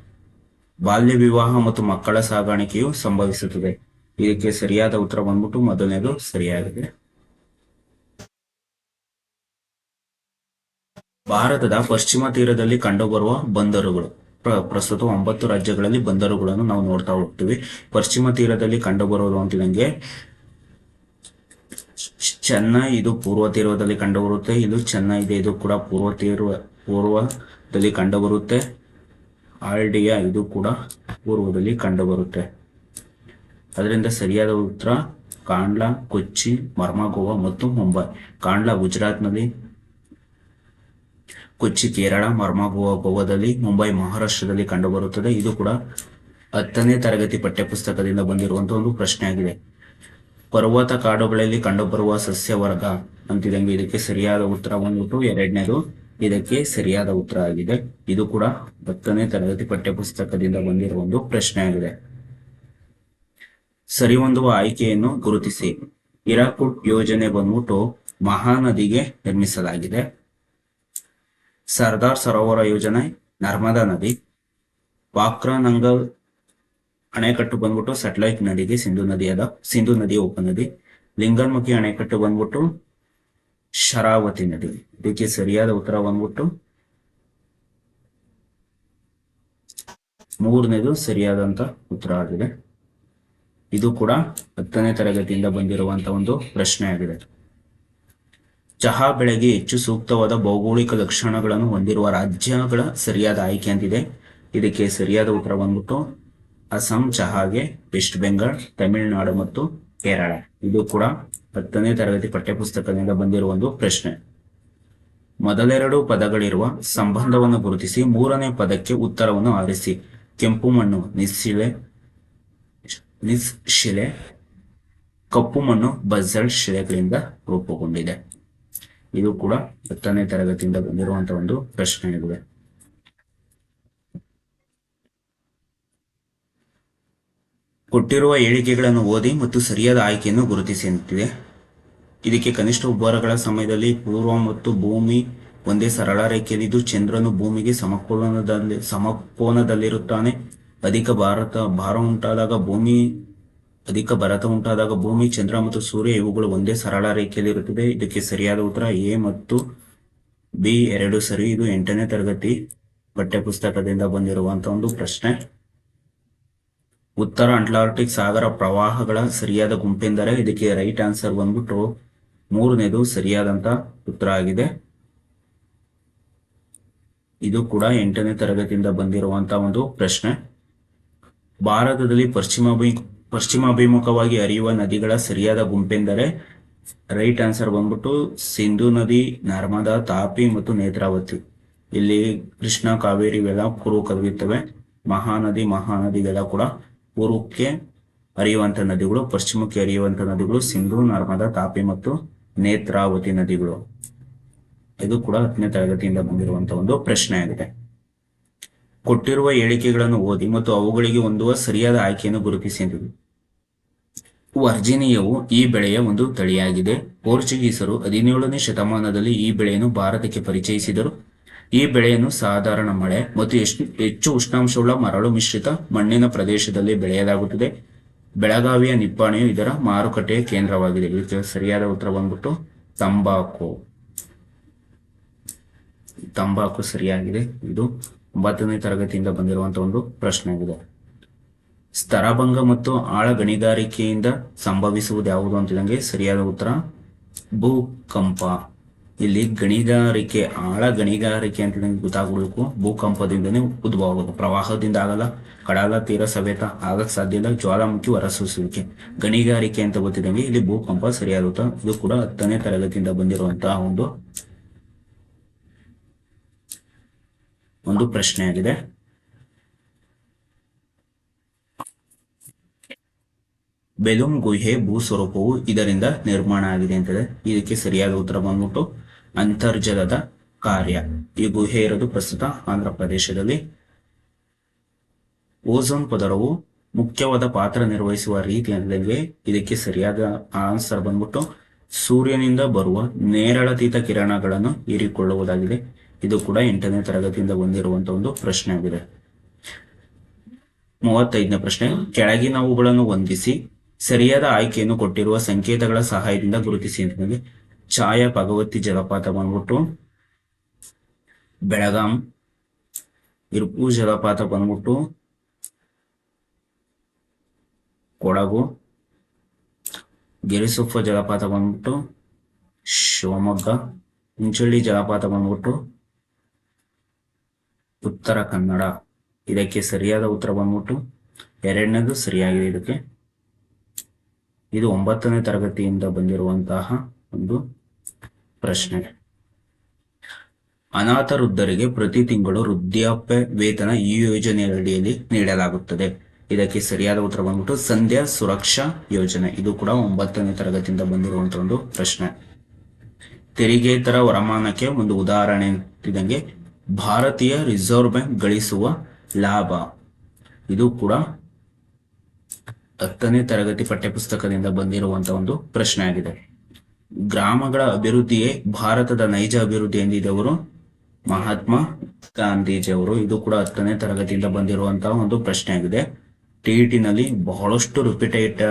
A: ಬಾಲ್ಯ ವಿವಾಹ ಮತ್ತು ಮಕ್ಕಳ ಸಾಗಾಣಿಕೆಯು ಸಂಭವಿಸುತ್ತದೆ. ಇದಕ್ಕೆ ಸರಿಯಾದ ಉತ್ತರ ಬಂದ್ಬಿಟ್ಟು ಮೊದಲನೇದು ಸರಿಯಾಗಿದೆ. ಭಾರತದ ಪಶ್ಚಿಮ ತೀರದಲ್ಲಿ ಕಂಡುಬರುವ ಬಂದರುಗಳು. ಪ್ರಸ್ತುತ ಒಂಬತ್ತು ರಾಜ್ಯಗಳಲ್ಲಿ ಬಂದರುಗಳನ್ನು ನಾವು ನೋಡ್ತಾ ಹೋಗ್ತೀವಿ. ಪಶ್ಚಿಮ ತೀರದಲ್ಲಿ ಕಂಡುಬರುವುದು ಅಂತಿದಂಗೆ ಚೆನ್ನೈ, ಇದು ಪೂರ್ವ ತೀರದಲ್ಲಿ ಕಂಡುಬರುತ್ತೆ. ಇದು ಚೆನ್ನೈ ಇದೆ ಇದು ಕೂಡ ಪೂರ್ವ ತೀರ್ವ ಪೂರ್ವದಲ್ಲಿ ಕಂಡುಬರುತ್ತೆ. ಆಲ್ಡಿಯಾ ಇದು ಕೂಡ ಪೂರ್ವದಲ್ಲಿ ಕಂಡುಬರುತ್ತೆ. ಅದರಿಂದ ಸರಿಯಾದ ಉತ್ತರ, ಕಾಂಡ್ಲಾ, ಕೊಚ್ಚಿ ಮರ್ಮಗೋವಾ ಮತ್ತು ಮುಂಬೈ. ಕಾಂಡ್ಲಾ ಗುಜರಾತ್ನಲ್ಲಿ ಕೊಚ್ಚಿ, ಕೇರಳ ಮರ್ಮಾಗೋವಾ ಗೋವಾದಲ್ಲಿ, ಮುಂಬೈ, ಮಹಾರಾಷ್ಟ್ರದಲ್ಲಿ ಕಂಡುಬರುತ್ತದೆ. ಇದು ಕೂಡ ಹತ್ತನೇ ತರಗತಿ ಪಠ್ಯಪುಸ್ತಕದಿಂದ ಬಂದಿರುವಂತಹ ಒಂದು ಪ್ರಶ್ನೆ ಆಗಿದೆ ಪರ್ವತ ಕಾಡುಗಳಲ್ಲಿ ಕಂಡುಬರುವ ಸಸ್ಯವರ್ಗ ಅಂತಿದಂಗೆ ಇದಕ್ಕೆ ಸರಿಯಾದ ಉತ್ತರ ಬಂದ್ಬಿಟ್ಟು ಎರಡನೇದು ಇದಕ್ಕೆ ಸರಿಯಾದ ಉತ್ತರ ಆಗಿದೆ. ಇದು ಕೂಡ ಹತ್ತನೇ ತರಗತಿ ಪಠ್ಯಪುಸ್ತಕದಿಂದ ಬಂದಿರುವ ಒಂದು ಪ್ರಶ್ನೆ ಆಗಿದೆ ಸರಿಹೊಂದುವ ಆಯ್ಕೆಯನ್ನು ಗುರುತಿಸಿ. ಇರಾಕುಟ್ ಯೋಜನೆ ಬಂದ್ಬಿಟ್ಟು ಮಹಾನದಿಗೆ ನಿರ್ಮಿಸಲಾಗಿದೆ. ಸರ್ದಾರ್ ಸರೋವರ ಯೋಜನೆ, ನರ್ಮದಾ ನದಿ ವಾಕ್ರಾನಂಗಲ್ ಅಣೆಕಟ್ಟು ಬಂದ್ಬಿಟ್ಟು ಸ್ಯಾಟಲೈಟ್ ನದಿಗೆ, ಸಿಂಧು ನದಿಯಾದ ಸಿಂಧು ನದಿ ಉಪನದಿ ಲಿಂಗನ್ಮುಖಿ ಅಣೆಕಟ್ಟು ಬಂದ್ಬಿಟ್ಟು ಶರಾವತಿ ನದಿ. ಇದಕ್ಕೆ ಸರಿಯಾದ ಉತ್ತರ ಬಂದ್ಬಿಟ್ಟು ಮೂರನೇದು ಸರಿಯಾದಂತ ಉತ್ತರ ಆಗಿದೆ. ಇದು ಕೂಡ ಹತ್ತನೇ ತರಗತಿಯಿಂದ ಬಂದಿರುವಂತ ಒಂದು ಪ್ರಶ್ನೆ ಆಗಿದೆ ಚಹಾ ಬೆಳೆಗೆ ಹೆಚ್ಚು ಸೂಕ್ತವಾದ ಭೌಗೋಳಿಕ ಲಕ್ಷಣಗಳನ್ನು ಹೊಂದಿರುವ ರಾಜ್ಯಗಳ ಸರಿಯಾದ ಆಯ್ಕೆ ಅಂತಿದೆ. ಇದಕ್ಕೆ ಸರಿಯಾದ ಉತ್ತರ ಬಂದ್ಬಿಟ್ಟು ಅಸ್ಸಾಂ, ಚಹಾಗೆ, ವೆಸ್ಟ್ ಬೆಂಗಾಲ್ ತಮಿಳುನಾಡು ಮತ್ತು ಕೇರಳ. ಇದು ಕೂಡ ಹತ್ತನೇ ತರಗತಿ ಪಠ್ಯಪುಸ್ತಕದಿಂದ ಬಂದಿರುವ ಒಂದು ಪ್ರಶ್ನೆ. ಮೊದಲೆರಡು ಪದಗಳಿರುವ ಸಂಬಂಧವನ್ನು ಗುರುತಿಸಿ ಮೂರನೇ ಪದಕ್ಕೆ ಉತ್ತರವನ್ನು ಆರಿಸಿ. ಕೆಂಪು ಮಣ್ಣು ನಿಸ್ಸಿಲೆ ನಿಸ್ಶಿಲೆ ಕಪ್ಪು ಮಣ್ಣು ಬಜಲ್ ಶಿಲೆಗಳಿಂದ ರೂಪುಗೊಂಡಿದೆ. ಇದು ಕೂಡ ಹತ್ತನೇ ತರಗತಿಯಿಂದ ಬಂದಿರುವಂತಹ ಒಂದು ಪ್ರಶ್ನೆ ಆಗಿದೆ. ಕೊಟ್ಟಿರುವ ಹೇಳಿಕೆಗಳನ್ನು ಓದಿ ಮತ್ತು ಸರಿಯಾದ ಆಯ್ಕೆಯನ್ನು ಗುರುತಿಸಿ ಅಂತಿದೆ ಇದಕ್ಕೆ ಕನಿಷ್ಠ ಉಬ್ಬರಗಳ ಸಮಯದಲ್ಲಿ ಪೂರ್ವ ಮತ್ತು ಭೂಮಿ ಒಂದೇ ಸರಳ ರೇಖೆಯಲ್ಲಿದ್ದು ಚಂದ್ರನು ಭೂಮಿಗೆ ಸಮಕೋನದಲ್ಲಿ ಸಮಕೋನದಲ್ಲಿರುತ್ತಾನೆ. ಅಧಿಕ ಭಾರತ, ಭಾರ ಉಂಟಾದಾಗ ಭೂಮಿ ಅಧಿಕ ಭರತ ಉಂಟಾದಾಗ ಭೂಮಿ, ಚಂದ್ರ ಮತ್ತು ಸೂರ್ಯ ಇವುಗಳು ಒಂದೇ ಸರಳ ರೇಖೆಯಲ್ಲಿ ಇರುತ್ತದೆ. ಇದಕ್ಕೆ ಸರಿಯಾದ ಉತ್ತರ ಎ ಮತ್ತು ಬಿ ಎರಡು ಸರಿ. ಇದು ಎಂಟನೇ ತರಗತಿ ಪಠ್ಯಪುಸ್ತಕದಿಂದ ಬಂದಿರುವಂತಹ ಒಂದು ಪ್ರಶ್ನೆ. ಉತ್ತರ ಅಟ್ಲಾಂಟಿಕ್ ಸಾಗರ ಪ್ರವಾಹಗಳ ಸರಿಯಾದ ಗುಂಪೆಂದರೆ ಇದಕ್ಕೆ ರೈಟ್ ಆನ್ಸರ್ ಬಂದ್ಬಿಟ್ಟು ಮೂರನೇದು ಸರಿಯಾದಂತ ಉತ್ತರ ಆಗಿದೆ. ಇದು ಕೂಡ ಎಂಟನೇ ತರಗತಿಯಿಂದ ಬಂದಿರುವಂತಹ ಒಂದು ಪ್ರಶ್ನೆ. ಭಾರತದಲ್ಲಿ ಪಶ್ಚಿಮಾಭಿ ಪಶ್ಚಿಮಾಭಿಮುಖವಾಗಿ ಹರಿಯುವ ನದಿಗಳ ಸರಿಯಾದ ಗುಂಪೆಂದರೆ ರೈಟ್ ಆನ್ಸರ್ ಬಂದ್ಬಿಟ್ಟು ಸಿಂಧು ನದಿ, ನರ್ಮದಾ, ತಾಪಿ ಮತ್ತು ನೇತ್ರಾವತಿ. ಇಲ್ಲಿ ಕೃಷ್ಣ, ಕಾವೇರಿ ಇವೆಲ್ಲ ಹರಿಯುತ್ತವೆ ಮಹಾನದಿ ಮಹಾನದಿ ಇವೆಲ್ಲ ಕೂಡ ಪೂರ್ವಕ್ಕೆ ಹರಿಯುವಂತ ನದಿಗಳು, ಪಶ್ಚಿಮಕ್ಕೆ ಹರಿಯುವಂತ ನದಿಗಳು ಸಿಂಧು, ನರ್ಮದಾ, ತಾಪಿ ಮತ್ತು ನೇತ್ರಾವತಿ ನದಿಗಳು. ಇದು ಕೂಡ ಹತ್ತನೇ ತರಗತಿಯಿಂದ ಬಂದಿರುವಂತಹ ಒಂದು ಪ್ರಶ್ನೆ ಆಗಿದೆ ಕೊಟ್ಟಿರುವ ಹೇಳಿಕೆಗಳನ್ನು ಓದಿ ಮತ್ತು ಅವುಗಳಿಗೆ ಹೊಂದುವ ಸರಿಯಾದ ಆಯ್ಕೆಯನ್ನು ಗುರುತಿಸಿ ಅಂತಿದೆ ವರ್ಜಿನಿಯವು ಈ ಬೆಳೆಯ ಒಂದು ತಳಿಯಾಗಿದೆ. ಪೋರ್ಚುಗೀಸರು ಹದಿನೇಳನೇ ಶತಮಾನದಲ್ಲಿ ಈ ಬೆಳೆಯನ್ನು ಭಾರತಕ್ಕೆ ಪರಿಚಯಿಸಿದರು. ಈ ಬೆಳೆಯನ್ನು ಸಾಧಾರಣ ಮಳೆ ಮತ್ತು ಹೆಚ್ಚು ಉಷ್ಣಾಂಶವುಳ್ಳ ಮರಳು ಮಿಶ್ರಿತ ಮಣ್ಣಿನ ಪ್ರದೇಶದಲ್ಲಿ ಬೆಳೆಯಲಾಗುತ್ತದೆ. ಬೆಳಗಾವಿಯ ನಿಪ್ಪಾಣಿಯು ಇದರ ಮಾರುಕಟ್ಟೆಯ ಕೇಂದ್ರವಾಗಿದೆ. ಇದಕ್ಕೆ ಸರಿಯಾದ ಉತ್ತರ ಬಂದ್ಬಿಟ್ಟು ತಂಬಾಕು. ತಂಬಾಕು ಸರಿಯಾಗಿದೆ. ಇದು ಒಂಬತ್ತನೇ ತರಗತಿಯಿಂದ ಬಂದಿರುವಂತಹ ಒಂದು ಪ್ರಶ್ನೆ ಆಗಿದೆ ಸ್ತರಭಂಗ ಮತ್ತು ಆಳ ಗಣಿಗಾರಿಕೆಯಿಂದ ಸಂಭವಿಸುವುದು ಯಾವುದು ಅಂತಿದಂಗೆ ಸರಿಯಾದ ಉತ್ತರ, ಭೂಕಂಪ. ಇಲ್ಲಿ ಗಣಿಗಾರಿಕೆ ಆಳ ಗಣಿಗಾರಿಕೆ ಅಂತ ಗೊತ್ತಾಗಬೇಕು. ಭೂಕಂಪದಿಂದನೇ ಉದ್ಭವ ಪ್ರವಾಹದಿಂದ ಆಗಲ್ಲ, ಕಡಲ, ತೀರ ಸಮೇತ ಆಗಕ್ಕೆ ಸಾಧ್ಯ ಇಲ್ಲ. ಜ್ವಾಲಾಮುಖಿ, ಹೊರಸೂಸುವಿಕೆ. ಗಣಿಗಾರಿಕೆ ಅಂತ ಗೊತ್ತಿದ್ದಂಗೆ ಇಲ್ಲಿ ಭೂಕಂಪ ಸರಿಯಾದ ಉತ್ತರ. ಇದು ಕೂಡ ಹತ್ತನೇ ತರಗತಿಯಿಂದ ಬಂದಿರುವಂತಹ ಒಂದು ಒಂದು ಪ್ರಶ್ನೆ ಆಗಿದೆ ಬೆಲೂಮ್ ಗುಹೆ ಭೂಸ್ವರೂಪವು ಇದರಿಂದ ನಿರ್ಮಾಣ ಆಗಿದೆ ಅಂತ ಇದಕ್ಕೆ ಸರಿಯಾದ ಉತ್ತರ ಬಂದ್ಬಿಟ್ಟು ಅಂತರ್ಜಲದ ಕಾರ್ಯ. ಈ ಗುಹೆ ಇರೋದು ಪ್ರಸ್ತುತ ಆಂಧ್ರ ಪ್ರದೇಶದಲ್ಲಿ. ಓಝೋನ್ ಪದರವು ಮುಖ್ಯವಾದ ಪಾತ್ರ ನಿರ್ವಹಿಸುವ ರೀತಿ ಅಂದರೆ ಇದಕ್ಕೆ ಸರಿಯಾದ ಆನ್ಸರ್ ಬಂದ್ಬಿಟ್ಟು ಸೂರ್ಯನಿಂದ ಬರುವ ನೇರಳತೀತ ಕಿರಣಗಳನ್ನು ಹೀರಿಕೊಳ್ಳುವುದಾಗಿದೆ. ಇದು ಕೂಡ ಎಂಟನೇ ತರಗತಿಯಿಂದ ಬಂದಿರುವಂತ ಒಂದು ಪ್ರಶ್ನೆ ಆಗಿದೆ. ಮೂವತ್ತೈದನೇ ಪ್ರಶ್ನೆ, ಕೆಳಗಿನವುಗಳನ್ನು ಹೊಂದಿಸಿ ಸರಿಯಾದ ಆಯ್ಕೆಯನ್ನು ಕೊಟ್ಟಿರುವ ಸಂಕೇತಗಳ ಸಹಾಯದಿಂದ ಗುರುತಿಸಿ ಅಂತಂದ್ರೆ ಛಾಯಾ, ಭಗವತಿ, ಜಲಪಾತ ಬಂದ್ಬಿಟ್ಟು ಬೆಳಗಾಂ, ಇರ್ಪು, ಜಲಪಾತ ಬಂದ್ಬಿಟ್ಟು ಕೊಡಗು, ಗಿರಿಸೊಪ್ಪ ಜಲಪಾತ ಬಂದ್ಬಿಟ್ಟು ಶಿವಮೊಗ್ಗ ಇಂಚಳ್ಳಿ ಜಲಪಾತ ಬಂದ್ಬಿಟ್ಟು ಉತ್ತರ ಕನ್ನಡ. ಇದಕ್ಕೆ ಸರಿಯಾದ ಉತ್ತರ ಬಂದ್ಬಿಟ್ಟು ಎರಡನೇದು ಸರಿಯಾಗಿದೆ ಇದಕ್ಕೆ. ಇದು ಒಂಬತ್ತನೇ ತರಗತಿಯಿಂದ ಬಂದಿರುವಂತಹ ಒಂದು ಪ್ರಶ್ನೆ. ಅನಾಥ ವೃದ್ಧರಿಗೆ ಪ್ರತಿ ತಿಂಗಳು ವೃದ್ಧಾಪ್ಯ ವೇತನ ಈ ಯೋಜನೆಯಡಿಯಲ್ಲಿ ನೀಡಲಾಗುತ್ತದೆ. ಇದಕ್ಕೆ ಸರಿಯಾದ ಉತ್ತರ ಬಂದ್ಬಿಟ್ಟು ಸಂಧ್ಯಾ ಸುರಕ್ಷಾ ಯೋಜನೆ. ಇದು ಕೂಡ ಒಂಬತ್ತನೇ ತರಗತಿಯಿಂದ ಬಂದಿರುವಂತಹ ಒಂದು ಪ್ರಶ್ನೆ. ತೆರಿಗೆತರ ವರಮಾನಕ್ಕೆ ಒಂದು ಉದಾಹರಣೆ ಅಂತಿದಂಗೆ ಭಾರತೀಯ ರಿಸರ್ವ್ ಬ್ಯಾಂಕ್ ಗಳಿಸುವ ಲಾಭ. ಇದು ಕೂಡ ಹತ್ತನೇ ತರಗತಿ ಪಠ್ಯಪುಸ್ತಕದಿಂದ ಬಂದಿರುವಂತಹ ಒಂದು ಪ್ರಶ್ನೆ ಆಗಿದೆ. ಗ್ರಾಮಗಳ ಅಭಿವೃದ್ಧಿಯೇ ಭಾರತದ ನೈಜ ಅಭಿವೃದ್ಧಿ ಎಂದಿದ್ದವರು ಮಹಾತ್ಮ ಗಾಂಧೀಜಿಯವರು. ಇದು ಕೂಡ ಹತ್ತನೇ ತರಗತಿಯಿಂದ ಬಂದಿರುವಂತಹ ಒಂದು ಪ್ರಶ್ನೆ ಆಗಿದೆ. ಟಿಇಟಿ ನಲ್ಲಿ ಬಹಳಷ್ಟು ರಿಪೀಟೇಟ್,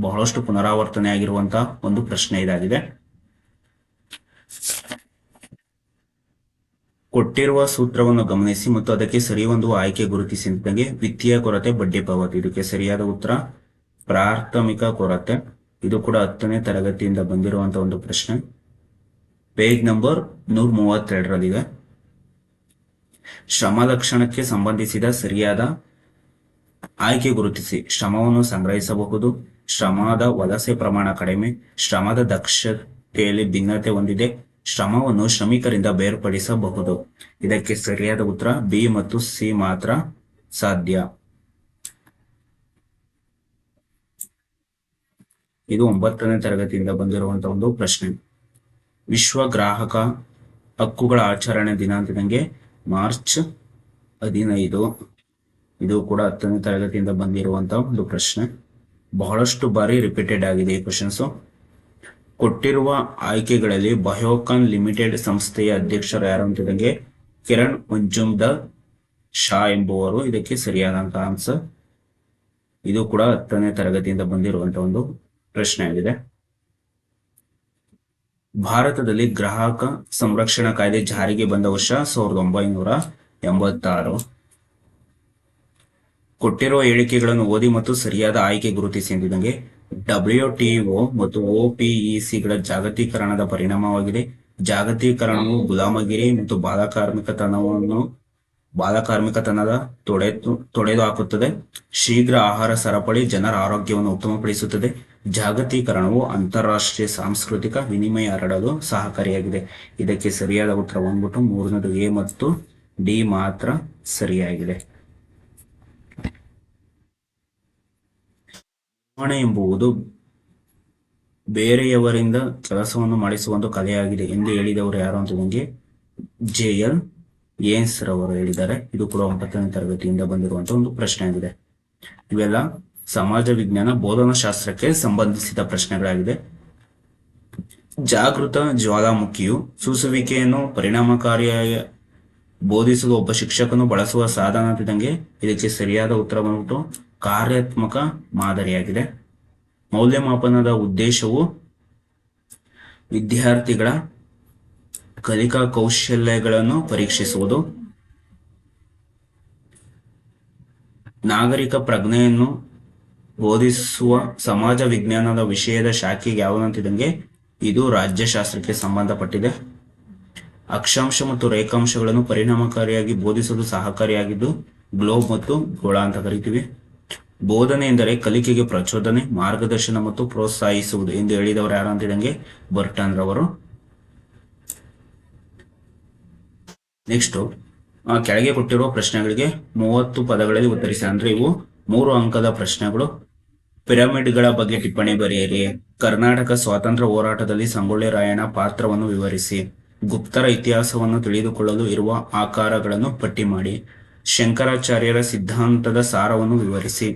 A: ಬಹಳಷ್ಟು ಪುನರಾವರ್ತನೆ ಆಗಿರುವಂತಹ ಒಂದು ಪ್ರಶ್ನೆ ಇದಾಗಿದೆ. ಕೊಟ್ಟಿರುವ ಸೂತ್ರವನ್ನು ಗಮನಿಸಿ ಮತ್ತು ಅದಕ್ಕೆ ಸರಿ ಒಂದು ಆಯ್ಕೆ ಗುರುತಿಸಿದಂಗೆ ವಿತ್ತೀಯ ಕೊರತೆ ಬಡ್ಡಿ ಪಾವತಿ. ಇದಕ್ಕೆ ಸರಿಯಾದ ಉತ್ತರ ಪ್ರಾಥಮಿಕ ಕೊರತೆ. ಇದು ಕೂಡ ಹತ್ತನೇ ತರಗತಿಯಿಂದ ಬಂದಿರುವಂತಹ ಒಂದು ಪ್ರಶ್ನೆ. ಪೇಜ್ ನಂಬರ್ ನೂರ ಮೂವತ್ತೆರಡರಲ್ಲಿದೆ ಶ್ರಮ ಲಕ್ಷಣಕ್ಕೆ ಸಂಬಂಧಿಸಿದ ಸರಿಯಾದ ಆಯ್ಕೆ ಗುರುತಿಸಿ. ಶ್ರಮವನ್ನು ಸಂಗ್ರಹಿಸಬಹುದು. ಶ್ರಮದ ವಲಸೆ ಪ್ರಮಾಣ ಕಡಿಮೆ. ಶ್ರಮದ ದಕ್ಷತೆಯಲ್ಲಿ ಭಿನ್ನತೆ ಹೊಂದಿದೆ. ಶ್ರಮವನ್ನು ಶ್ರಮಿಕರಿಂದ ಬೇರ್ಪಡಿಸಬಹುದು. ಇದಕ್ಕೆ ಸರಿಯಾದ ಉತ್ತರ ಬಿ ಮತ್ತು ಸಿ ಮಾತ್ರ ಸಾಧ್ಯ. ಇದು ಒಂಬತ್ತನೇ ತರಗತಿಯಿಂದ ಬಂದಿರುವಂತಹ ಒಂದು ಪ್ರಶ್ನೆ. ವಿಶ್ವ ಗ್ರಾಹಕ ಹಕ್ಕುಗಳ ಆಚರಣೆ ದಿನಾಂಕದಂಗೆ ಮಾರ್ಚ್ ಹದಿನೈದು. ಇದು ಕೂಡ ಹತ್ತನೇ ತರಗತಿಯಿಂದ ಬಂದಿರುವಂತಹ ಒಂದು ಪ್ರಶ್ನೆ. ಬಹಳಷ್ಟು ಬಾರಿ ರಿಪೀಟೆಡ್ ಆಗಿದೆ ಈ ಕ್ವಶನ್ಸ್ ಕೊಟ್ಟಿರುವ ಆಯ್ಕೆಗಳಲ್ಲಿ ಬಯೋಕಾನ್ ಲಿಮಿಟೆಡ್ ಸಂಸ್ಥೆಯ ಅಧ್ಯಕ್ಷರು ಯಾರು ಅಂತಿದಂಗೆ ಕಿರಣ್ ಮಂಜುಮ್ದಾರ್ ಶಾ ಎಂಬುವರು. ಇದಕ್ಕೆ ಸರಿಯಾದಂತಹ ಆನ್ಸರ್ ಇದು ಕೂಡ ಹತ್ತನೇ ತರಗತಿಯಿಂದ ಬಂದಿರುವಂತಹ ಒಂದು ಪ್ರಶ್ನೆ ಆಗಿದೆ. ಭಾರತದಲ್ಲಿ ಗ್ರಾಹಕ ಸಂರಕ್ಷಣಾ ಕಾಯ್ದೆ ಜಾರಿಗೆ ಬಂದ ವರ್ಷ ಸಾವಿರದ ಒಂಬೈನೂರ ಎಂಬತ್ತಾರು. ಕೊಟ್ಟಿರುವ ಹೇಳಿಕೆಗಳನ್ನು ಓದಿ ಮತ್ತು ಸರಿಯಾದ ಆಯ್ಕೆ ಗುರುತಿಸಿ ಎಂದಿದಂಗೆ ಡಬ್ಲ್ಯೂ ಟಿಒ ಮತ್ತು ಒಪಿಇಸಿಗಳ ಜಾಗತೀಕರಣದ ಪರಿಣಾಮವಾಗಿದೆ. ಜಾಗತೀಕರಣವು ಗುಲಾಮಗಿರಿ ಮತ್ತು ಬಾಲಕಾರ್ಮಿಕತನವನ್ನು ಬಾಲಕಾರ್ಮಿಕತನದ ತೊಡೆದು ತೊಡೆದು ಹಾಕುತ್ತದೆ ಶೀಘ್ರ ಆಹಾರ ಸರಪಳಿ ಜನರ ಆರೋಗ್ಯವನ್ನು ಉತ್ತಮಪಡಿಸುತ್ತದೆ. ಜಾಗತೀಕರಣವು ಅಂತಾರಾಷ್ಟ್ರೀಯ ಸಾಂಸ್ಕೃತಿಕ ವಿನಿಮಯ ಹರಡಲು ಸಹಕಾರಿಯಾಗಿದೆ. ಇದಕ್ಕೆ ಸರಿಯಾದ ಉತ್ತರ ಬಂದ್ಬಿಟ್ಟು ಮೂರನೇದು ಎ ಮತ್ತು ಡಿ ಮಾತ್ರ ಸರಿಯಾಗಿದೆ. ನಿರ್ವಹಣೆ ಎಂಬುವುದು ಬೇರೆಯವರಿಂದ ಕೆಲಸವನ್ನು ಮಾಡಿಸುವ ಒಂದು ಕಲೆಯಾಗಿದೆ ಎಂದು ಹೇಳಿದವರು ಯಾರು ಅಂತ ನಿಮಗೆ ಜೆ ಎಲ್ ಏನ್ಸ್ ರವರು ಹೇಳಿದ್ದಾರೆ. ಇದು ಕೂಡ ಒಂಬತ್ತನೇ ತರಗತಿಯಿಂದ ಬಂದಿರುವಂತಹ ಒಂದು ಪ್ರಶ್ನೆ ಆಗಿದೆ. ಇವೆಲ್ಲ ಸಮಾಜ ವಿಜ್ಞಾನ ಬೋಧನಾ ಶಾಸ್ತ್ರಕ್ಕೆ ಸಂಬಂಧಿಸಿದ ಪ್ರಶ್ನೆಗಳಾಗಿದೆ. ಜಾಗೃತ ಜ್ವಾಲಾಮುಖಿಯು ಸೂಸುವಿಕೆಯನ್ನು ಪರಿಣಾಮಕಾರಿಯಾಗಿ ಬೋಧಿಸಲು ಒಬ್ಬ ಶಿಕ್ಷಕನು ಬಳಸುವ ಸಾಧನ ತಿದ್ದಂಗೆ ಇದಕ್ಕೆ ಸರಿಯಾದ ಉತ್ತರ ಬಂದ್ಬಿಟ್ಟು ಕಾರ್ಯಾತ್ಮಕ ಮಾದರಿಯಾಗಿದೆ. ಮೌಲ್ಯಮಾಪನದ ಉದ್ದೇಶವು ವಿದ್ಯಾರ್ಥಿಗಳ ಕಲಿಕಾ ಕೌಶಲ್ಯಗಳನ್ನು ಪರೀಕ್ಷಿಸುವುದು. ನಾಗರಿಕ ಪ್ರಜ್ಞೆಯನ್ನು ಬೋಧಿಸುವ ಸಮಾಜ ವಿಜ್ಞಾನದ ವಿಷಯದ ಶಾಖೆಗೆ ಯಾವುದಂತಿದ್ದಂಗೆ ಇದು ರಾಜ್ಯಶಾಸ್ತ್ರಕ್ಕೆ ಸಂಬಂಧಪಟ್ಟಿದೆ. ಅಕ್ಷಾಂಶ ಮತ್ತು ರೇಖಾಂಶಗಳನ್ನು ಪರಿಣಾಮಕಾರಿಯಾಗಿ ಬೋಧಿಸಲು ಸಹಕಾರಿಯಾಗಿದ್ದು, ಗ್ಲೋಬ್ ಮತ್ತು ಗೋಳ ಅಂತ ಕರಿತೀವಿ. ಬೋಧನೆ ಎಂದರೆ ಕಲಿಕೆಗೆ ಪ್ರಚೋದನೆ, ಮಾರ್ಗದರ್ಶನ ಮತ್ತು ಪ್ರೋತ್ಸಾಹಿಸುವುದು ಎಂದು ಹೇಳಿದವರು ಯಾರು ಅಂತಿದಂಗೆ ಬರ್ಟನ್ ರವರು ನೆಕ್ಸ್ಟ್ ಕೆಳಗೆ ಕೊಟ್ಟಿರುವ ಪ್ರಶ್ನೆಗಳಿಗೆ ಮೂವತ್ತು ಪದಗಳಲ್ಲಿ ಉತ್ತರಿಸಿ. ಅಂದ್ರೆ ಇವು ಮೂರು ಅಂಕದ ಪ್ರಶ್ನೆಗಳು. ಪಿರಮಿಡ್ಗಳ ಬಗ್ಗೆ ಟಿಪ್ಪಣಿ ಬರೆಯಿರಿ ಕರ್ನಾಟಕ ಸ್ವಾತಂತ್ರ್ಯ ಹೋರಾಟದಲ್ಲಿ ಸಂಗೊಳ್ಳಿ ರಾಯಣ್ಣ ಪಾತ್ರವನ್ನು ವಿವರಿಸಿ. ಗುಪ್ತರ ಇತಿಹಾಸವನ್ನು ತಿಳಿದುಕೊಳ್ಳಲು ಇರುವ ಆಕಾರಗಳನ್ನು ಪಟ್ಟಿ ಮಾಡಿ. ಶಂಕರಾಚಾರ್ಯರ ಸಿದ್ಧಾಂತದ ಸಾರವನ್ನು ವಿವರಿಸಿ.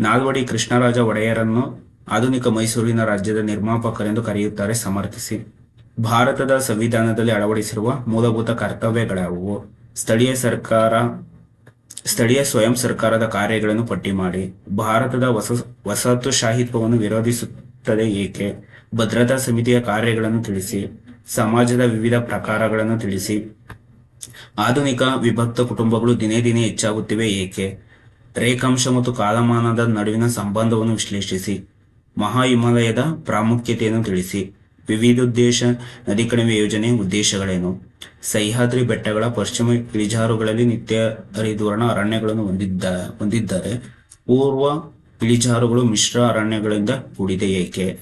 A: ನಾಲ್ವಡಿ ಕೃಷ್ಣರಾಜ ಒಡೆಯರನ್ನು ಆಧುನಿಕ ಮೈಸೂರಿನ ರಾಜ್ಯದ ನಿರ್ಮಾಪಕರೆಂದು ಕರೆಯುತ್ತಾರೆ ಸಮರ್ಥಿಸಿ. ಭಾರತದ ಸಂವಿಧಾನದಲ್ಲಿ ಅಳವಡಿಸಿರುವ ಮೂಲಭೂತ ಕರ್ತವ್ಯಗಳಾವುವು? ಸ್ಥಳೀಯ ಸರ್ಕಾರ ಸ್ಥಳೀಯ ಸ್ವಯಂ ಸರ್ಕಾರದ ಕಾರ್ಯಗಳನ್ನು ಪಟ್ಟಿ ಮಾಡಿ. ಭಾರತದ ವಸ, ವಸಾಹತುಶಾಹಿತ್ವವನ್ನು ವಿರೋಧಿಸುತ್ತದೆ ಏಕೆ? ಭದ್ರತಾ ಸಮಿತಿಯ ಕಾರ್ಯಗಳನ್ನು ತಿಳಿಸಿ, ಸಮಾಜದ ವಿವಿಧ ಪ್ರಕಾರಗಳನ್ನು ತಿಳಿಸಿ. ಆಧುನಿಕ ವಿಭಕ್ತ ಕುಟುಂಬಗಳು ದಿನೇ ದಿನೇ ಹೆಚ್ಚಾಗುತ್ತಿವೆ ಏಕೆ? ರೇಖಾಂಶ ಮತ್ತು ಕಾಲಮಾನದ ನಡುವಿನ ಸಂಬಂಧವನ್ನು ವಿಶ್ಲೇಷಿಸಿ. ಮಹಾ ಹಿಮಾಲಯದ ಪ್ರಾಮುಖ್ಯತೆಯನ್ನು ತಿಳಿಸಿ. ವಿವಿಧೋದ್ದೇಶ ನದಿ ಕಣಿವೆ ಯೋಜನೆ ಉದ್ದೇಶಗಳೇನು? ಸಹ್ಯಾದ್ರಿ ಬೆಟ್ಟಗಳ ಪಶ್ಚಿಮ ಇಳಿಜಾರುಗಳಲ್ಲಿ ನಿತ್ಯ ಹರಿದುವರ್ಣ ಅರಣ್ಯಗಳನ್ನು ಹೊಂದಿದ್ದ, ಹೊಂದಿದ್ದಾರೆ. ಪೂರ್ವ ಇಳಿಜಾರುಗಳು ಮಿಶ್ರ ಅರಣ್ಯಗಳಿಂದ ಕೂಡಿದೆ. ಏಕೆ?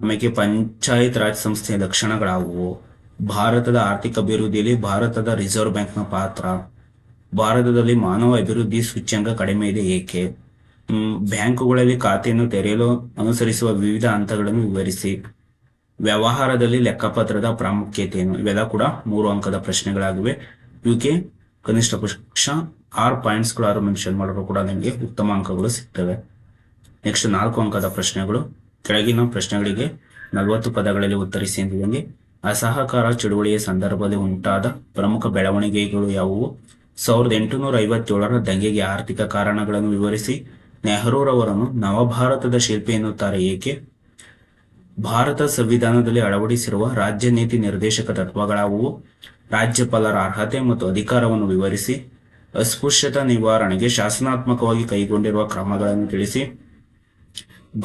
A: ಆಮೇಲೆ ಪಂಚಾಯತ್ ರಾಜ್ ಸಂಸ್ಥೆಯ ಲಕ್ಷಣಗಳಾವುವು? ಭಾರತದ ಆರ್ಥಿಕ ಅಭಿವೃದ್ಧಿಯಲ್ಲಿ ಭಾರತದ ರಿಸರ್ವ್ ಬ್ಯಾಂಕ್ನ ಪಾತ್ರ? ಭಾರತದಲ್ಲಿ ಮಾನವ ಅಭಿವೃದ್ಧಿ ಸೂಚ್ಯಂಕ ಕಡಿಮೆ ಇದೆ. ಏಕೆ? ಬ್ಯಾಂಕುಗಳಲ್ಲಿ ಖಾತೆಯನ್ನು ತೆರೆಯಲು ಅನುಸರಿಸುವ ವಿವಿಧ ಹಂತಗಳನ್ನು ವಿವರಿಸಿ. ವ್ಯವಹಾರದಲ್ಲಿ ಲೆಕ್ಕಪತ್ರದ ಪ್ರಾಮುಖ್ಯತೆಯನ್ನು ಇವೆಲ್ಲ ಕೂಡ ಮೂರು ಅಂಕದ ಪ್ರಶ್ನೆಗಳಾಗಿವೆ. ಇವಕ್ಕೆ ಕನಿಷ್ಠ ಪಕ್ಷ ಆರು ಪಾಯಿಂಟ್ಸ್ಗಳಾರು ಮೆನ್ಷನ್ ಮಾಡಿದ್ರು ಕೂಡ ನಿಮಗೆ ಉತ್ತಮ ಅಂಕಗಳು ಸಿಗ್ತವೆ. ನೆಕ್ಸ್ಟ್ ನಾಲ್ಕು ಅಂಕದ ಪ್ರಶ್ನೆಗಳು. ಕೆಳಗಿನ ಪ್ರಶ್ನೆಗಳಿಗೆ ನಲವತ್ತು ಪದಗಳಲ್ಲಿ ಉತ್ತರಿಸಿ ಎಂದಿದಂಗೆ ಅಸಹಕಾರ ಚಳುವಳಿಯ ಸಂದರ್ಭದಲ್ಲಿ ಉಂಟಾದ ಪ್ರಮುಖ ಬೆಳವಣಿಗೆಗಳು ಯಾವುವು? ಸಾವಿರದ ಎಂಟುನೂರ ಐವತ್ತೇಳರ ದಂಗೆಗೆ ಆರ್ಥಿಕ ಕಾರಣಗಳನ್ನು ವಿವರಿಸಿ ನೆಹರೂರವರನ್ನು ನವಭಾರತದ ಶಿಲ್ಪಿ ಎನ್ನುತ್ತಾರೆ ಏಕೆ? ಭಾರತ ಸಂವಿಧಾನದಲ್ಲಿ ಅಳವಡಿಸಿರುವ ರಾಜ್ಯ ನೀತಿ ನಿರ್ದೇಶಕ ತತ್ವಗಳಾವುವು? ರಾಜ್ಯಪಾಲರ ಅರ್ಹತೆ ಮತ್ತು ಅಧಿಕಾರವನ್ನು ವಿವರಿಸಿ. ಅಸ್ಪೃಶ್ಯತಾ ನಿವಾರಣೆಗೆ ಶಾಸನಾತ್ಮಕವಾಗಿ ಕೈಗೊಂಡಿರುವ ಕ್ರಮಗಳನ್ನು ತಿಳಿಸಿ.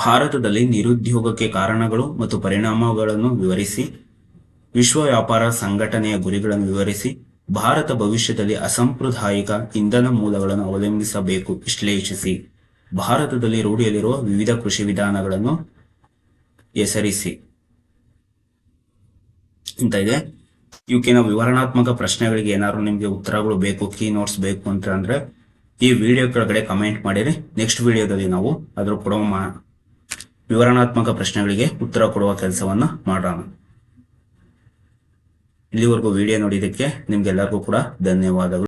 A: ಭಾರತದಲ್ಲಿ ನಿರುದ್ಯೋಗಕ್ಕೆ ಕಾರಣಗಳು ಮತ್ತು ಪರಿಣಾಮಗಳನ್ನು ವಿವರಿಸಿ. ವಿಶ್ವ ವ್ಯಾಪಾರ ಸಂಘಟನೆಯ ಗುರಿಗಳನ್ನು ವಿವರಿಸಿ. ಭಾರತ ಭವಿಷ್ಯದಲ್ಲಿ ಅಸಾಂಪ್ರದಾಯಿಕ ಇಂಧನ ಮೂಲಗಳನ್ನು ಅವಲಂಬಿಸಬೇಕು, ವಿಶ್ಲೇಷಿಸಿ. ಭಾರತದಲ್ಲಿ ರೂಢಿಯಲ್ಲಿರುವ ವಿವಿಧ ಕೃಷಿ ವಿಧಾನಗಳನ್ನು ಹೆಸರಿಸಿ ಅಂತ ಇದೆ. ಇವಕ್ಕಿನ ವಿವರಣಾತ್ಮಕ ಪ್ರಶ್ನೆಗಳಿಗೆ ಏನಾದ್ರು ನಿಮಗೆ ಉತ್ತರಗಳು ಬೇಕು ಕೀ ನೋಟ್ಸ್ ಬೇಕು ಅಂತ ಅಂದ್ರೆ ಈ ವಿಡಿಯೋ ಕೆಳಗಡೆ ಕಮೆಂಟ್ ಮಾಡಿರಿ. ನೆಕ್ಸ್ಟ್ ವಿಡಿಯೋದಲ್ಲಿ ನಾವು ಅದ್ರ ಕೊಡುವ ವಿವರಣಾತ್ಮಕ ಪ್ರಶ್ನೆಗಳಿಗೆ ಉತ್ತರ ಕೊಡುವ ಕೆಲಸವನ್ನ ಮಾಡೋಣ. ಇಲ್ಲಿವರೆಗೂ ವಿಡಿಯೋ ನೋಡಿದ್ದಕ್ಕೆ ನಿಮ್ಗೆಲ್ಲರಿಗೂ ಕೂಡ ಧನ್ಯವಾದಗಳು.